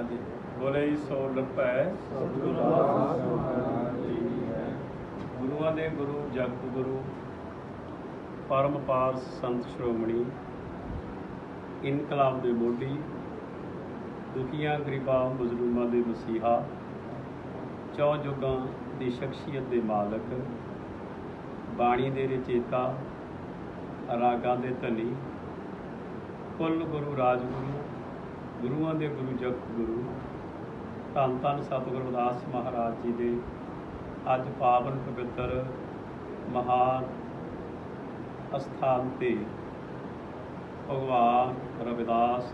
ਹਾਂਜੀ। ਬੋਲੇ ਜੀ ਸੋ ਲੱਪੈ ਗੁਰੂਆਂ ਦੇ ਗੁਰੂ ਜਗਤ ਗੁਰੂ ਪਰਮ ਪਾਰਸ ਸੰਤ ਸ਼੍ਰੋਮਣੀ ਇਨਕਲਾਬ ਦੇ ਮੋਢੀ ਦੁਖੀਆਂ ਗਰੀਬਾਂ ਬਜ਼ੁਰਗਾਂ ਦੇ ਮਸੀਹਾ ਚੌ ਜੁਗਾਂ ਦੀ ਸ਼ਖਸੀਅਤ ਦੇ ਮਾਲਕ ਬਾਣੀ ਦੇ ਰਚੇਤਾ ਰਾਗਾਂ ਦੇ ਧਨੀ ਕੁੱਲ ਗੁਰੂ ਰਾਜਗੁਰੂ ਗੁਰੂਆਂ ਦੇ ਗੁਰੂ ਜਗਤ ਗੁਰੂ ਧੰਨ ਧੰਨ ਸਤਿਗੁਰੂ ਰਵਿਦਾਸ ਮਹਾਰਾਜ ਜੀ ਦੇ ਅੱਜ ਪਾਵਨ ਪਵਿੱਤਰ ਮਹਾਨ ਅਸਥਾਨ ਤੇ ਭਗਵਾਨ ਰਵਿਦਾਸ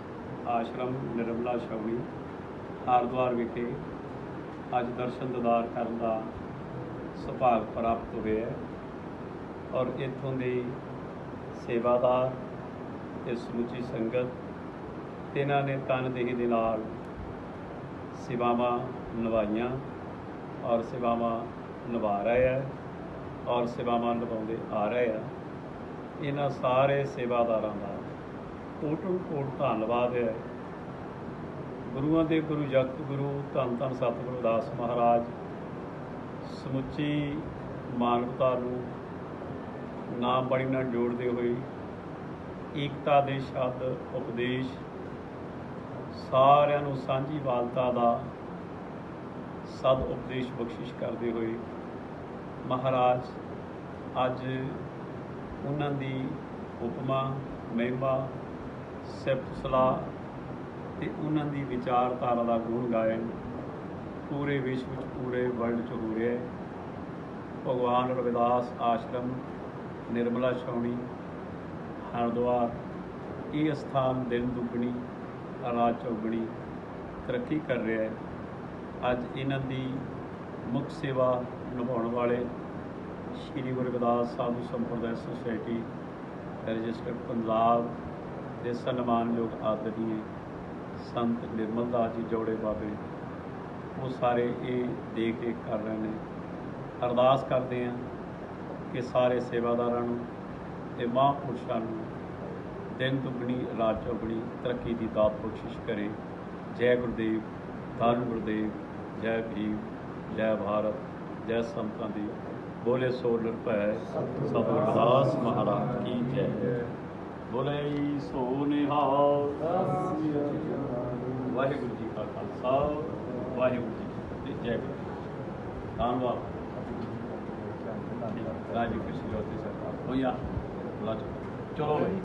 ਆਸ਼ਰਮ ਨਿਰਮਲਾ ਸ਼ੌਣੀ ਹਰਿਦੁਆਰ ਵਿਖੇ ਅੱਜ ਦਰਸ਼ਨ ਦਿਦਾਰ ਕਰਨ ਦਾ ਸੁਭਾਗ ਪ੍ਰਾਪਤ ਹੋਇਆ ਔਰ ਇੱਥੋਂ ਦੇ ਸੇਵਾਦਾਰ ਤੇ ਸਮੁੱਚੀ ਸੰਗਤ ਤੇ ਇਹਨਾਂ ਨੇ ਤਨਦੇਹੀ ਦੇ ਨਾਲ ਸੇਵਾਵਾਂ ਨਿਭਾਈਆਂ ਔਰ ਸੇਵਾਵਾਂ ਨਿਭਾ ਰਹੇ ਆ ਔਰ ਸੇਵਾਵਾਂ ਨਿਭਾਉਂਦੇ ਆ ਰਹੇ ਆ। ਇਹਨਾਂ ਸਾਰੇ ਸੇਵਾਦਾਰਾਂ ਦਾ ਕੋਟਨ ਕੋਟ ਧੰਨਵਾਦ ਹੈ। ਗੁਰੂਆਂ ਦੇ ਗੁਰੂ ਜਗਤ ਗੁਰੂ, ਧੰਨ ਧੰਨ ਸਤਿਗੁਰੂ ਦਾਸ ਮਹਾਰਾਜ, ਸਮੁੱਚੀ ਮਾਨਵਤਾ ਨੂੰ ਨਾਮ ਬੜੀ ਨਾਲ ਜੋੜਦੇ ਹੋਏ ਏਕਤਾ ਦੇ ਸ਼ਬਦ, ਉਪਦੇਸ਼ ਸਾਰਿਆਂ ਨੂੰ ਸਾਂਝੀ ਵਾਲਤਾ ਦਾ ਸਦ ਉਪਦੇਸ਼ ਬਖਸ਼ਿਸ਼ ਕਰਦੇ ਹੋਏ ਮਹਾਰਾਜ, ਅੱਜ ਉਹਨਾਂ ਦੀ ਉਪਮਾ, ਮਹਿਮਾ, ਸਿਫਤ, ਸਲਾਹ ਤੇ ਉਹਨਾਂ ਦੀ ਵਿਚਾਰਧਾਰਾ ਦਾ ਗੁਣ ਗਾਇਨ ਪੂਰੇ ਵਿਸ਼ਵ ਵਿੱਚ, ਪੂਰੇ ਵਰਲਡ 'ਚ ਹੋ ਰਿਹਾ ਹੈ। ਭਗਵਾਨ ਰਵਿਦਾਸ ਆਸ਼ਰਮ, ਨਿਰਮਲਾ ਛਾਉਣੀ, ਹਰਿਦੁਆਰ, ਇਹ ਸਥਾਨ ਦਿਨ ਦੁੱਗਣੀ ਰਾਤ ਚੌਗਣੀ ਤਰੱਕੀ ਕਰ ਰਿਹਾ ਹੈ। ਅੱਜ ਇਹਨਾਂ ਦੀ ਮੁੱਖ ਸੇਵਾ ਨਿਭਾਉਣ ਵਾਲੇ ਸ਼੍ਰੀ ਗੁਰੂ ਰਵਿਦਾਸ ਸਾਧੂ ਸੰਪਰਦਾਇ ਸੁਸਾਇਟੀ ਰਜਿਸਟਰਡ ਪੰਜਾਬ ਦੇ ਸਨਮਾਨਯੋਗ ਆਦਰਨੀਏ ਸੰਤ ਨਿਰਮਲ ਦਾਸ ਜੀ ਜੋੜੇ ਬਾਬੇ, ਉਹ ਸਾਰੇ ਇਹ ਦੇਖ ਰੇਖ ਕਰ ਰਹੇ ਨੇ। ਅਰਦਾਸ ਕਰਦੇ ਹਾਂ ਕਿ ਸਾਰੇ ਸੇਵਾਦਾਰਾਂ ਨੂੰ ਤੇ ਮਹਾਂਪੁਰਸ਼ਾਂ ਨੂੰ ਦਿਨ ਦੁਗਣੀ ਰਾਤ ਚੌਗਣੀ ਤਰੱਕੀ ਦੀ ਦਾਤ ਬਖਸ਼ਿਸ਼ ਕਰੇ। ਜੈ ਗੁਰਦੇਵ, ਧੰਨ ਗੁਰਦੇਵ, ਜੈ ਭੀਮ ਜੈ ਭਾਰਤ, ਜੈ ਸੰਤਾਂ ਦੀ ਬੋਲੇ ਸੋ ਨਿਰਭੈ। ਸਤਿਗੁਰੂ ਰਵਿਦਾਸ ਮਹਾਰਾਜ ਕੀ ਜੈ। ਬੋਲੇ ਸੋ ਨਿਹਾਲ। ਵਾਹਿਗੁਰੂ ਜੀ ਕਾ ਖਾਲਸਾ, ਵਾਹਿਗੁਰੂ ਜੀ ਕੀ ਫਤਿਹ। ਜੈ ਗੁਰੂ ਧੰਨਵਾਦ। ਰਾਜੀ ਕ੍ਰਿਸ਼ਨ ਜੋਤੀ ਸਰਕਾਰ ਹੋਇਆ। ਚਲੋ